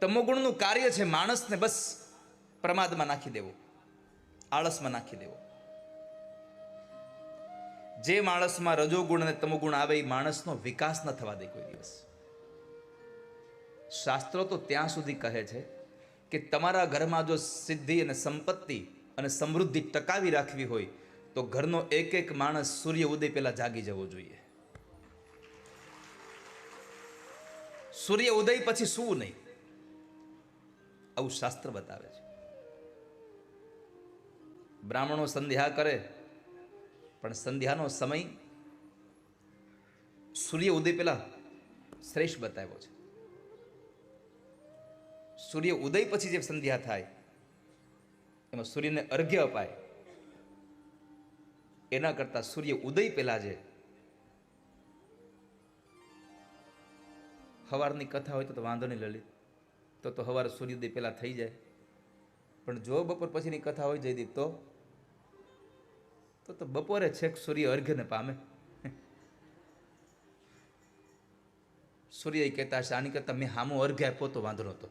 તમોગુણનું કાર્ય છે માણસને બસ પ્રમાદમાં નાખી દેવો, આળસમાં નાખી દેવો. જે માણસમાં રજોગુણ અને તમોગુણ આવે એ માણસનો વિકાસ ન થવા દે કોઈ દિવસ. શાસ્ત્રો તો ત્યાં સુધી કહે છે કે તમારા ઘરમાં જો સિદ્ધિ અને સંપત્તિ અને સમૃદ્ધિ ટકાવી રાખવી હોય, તો ઘરનો એક એક માણસ સૂર્ય ઉદય પહેલા જાગી જવો જોઈએ. સૂર્ય ઉદય પછી શું નહીં. આવું શાસ્ત્ર બતાવે છે. બ્રાહ્મણો સંધ્યા કરે, પણ સંધ્યાનો સમય સૂર્ય ઉદય પહેલા શ્રેષ્ઠ બતાવ્યો છે. સૂર્ય ઉદય પછી જે સંધ્યા થાય, એમાં સૂર્યને અર્ઘ્ય અપાય. એના કરતાં સૂર્ય ઉદય પહેલા જે સવારની કથા હોય તો વાંધો નહીં, લલિત. તો તો સવારે સૂર્યોદય પહેલાં થઈ જાય. પણ જો બપોર પછીની કથા હોય જયદીપ, તો? તો તો બપોરે છેક સૂર્ય અર્ઘ્યને પામે. સૂર્ય કહેતા હશે, આની કરતાં મેં હામો અર્ઘ્ય આપ્યો તો વાંધો નહોતો.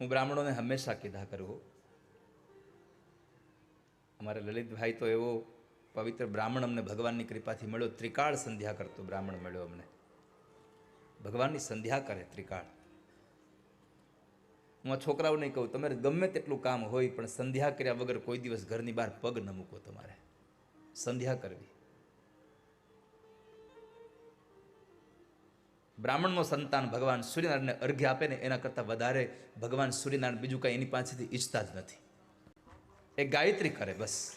હું બ્રાહ્મણોને હંમેશા કીધા કરું અમારે લલિતભાઈ તો એવો પવિત્ર બ્રાહ્મણ અમને ભગવાનની કૃપાથી મળ્યો, ત્રિકાળ સંધ્યા કરતો બ્રાહ્મણ મળ્યો અમને. ભગવાનની સંધ્યા કરે ત્રિકાળ. હું આ છોકરાઓને કહું, તમારે ગમે તેટલું કામ હોય, પણ સંધ્યા કર્યા વગર કોઈ દિવસ ઘરની બહાર પગ ન મૂકો તમારે. સંધ્યા કરવી. બ્રાહ્મણનો સંતાન ભગવાન સૂર્યનારાયણને અર્ઘ્ય આપે ને એના કરતાં વધારે ભગવાન સૂર્યનારાયણ બીજું કાંઈ એની પાસેથી ઈચ્છતા જ નથી. એ ગાયત્રી કરે બસ.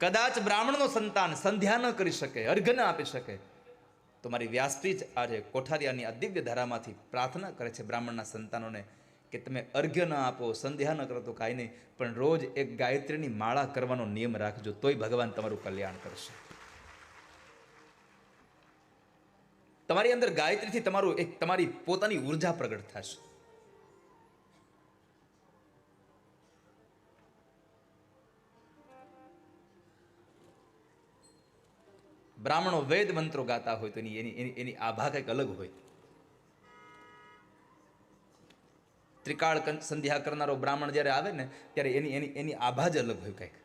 કદાચ બ્રાહ્મણનો સંતાન સંધ્યા ન કરી શકે, અર્ઘ્ય ન આપી શકે તો મારી વ્યાસપી જ આજે કોઠારિયાની આ દિવ્ય ધારામાંથી પ્રાર્થના કરે છે બ્રાહ્મણના સંતાનોને કે તમે અર્ઘ્ય ન આપો, સંધ્યા ન કરો તો કાંઈ નહીં, પણ રોજ એક ગાયત્રીની માળા કરવાનો નિયમ રાખજો, તોય ભગવાન તમારું કલ્યાણ કરશે. તમારી અંદર ગાયત્રીથી તમારું એક તમારી પોતાની ઊર્જા પ્રગટ થશે. બ્રાહ્મણો વેદ મંત્રો ગાતા હોય તો એની એની એની આભા કંઈક અલગ હોય. ત્રિકાળ સંધ્યા કરનારો બ્રાહ્મણ જ્યારે આવે ને, ત્યારે એની એની એની આભા જ અલગ હોય કંઈક.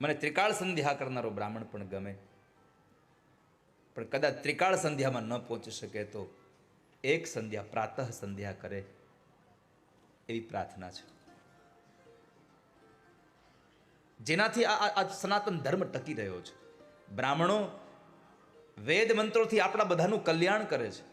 મને ત્રિકાળ સંધ્યા કરનારો બ્રાહ્મણ પણ ગમે. પણ કદાચ ત્રિકાળ સંધ્યામાં ન પહોંચી શકે તો એક સંધ્યા પ્રાતઃ સંધ્યા કરે. એવી પ્રાર્થના છે. જેનાથી આ સનાતન ધર્મ ટકી રહ્યો છે. બ્રાહ્મણો વેદ મંત્રોથી આપણા બધાનું કલ્યાણ કરે છે.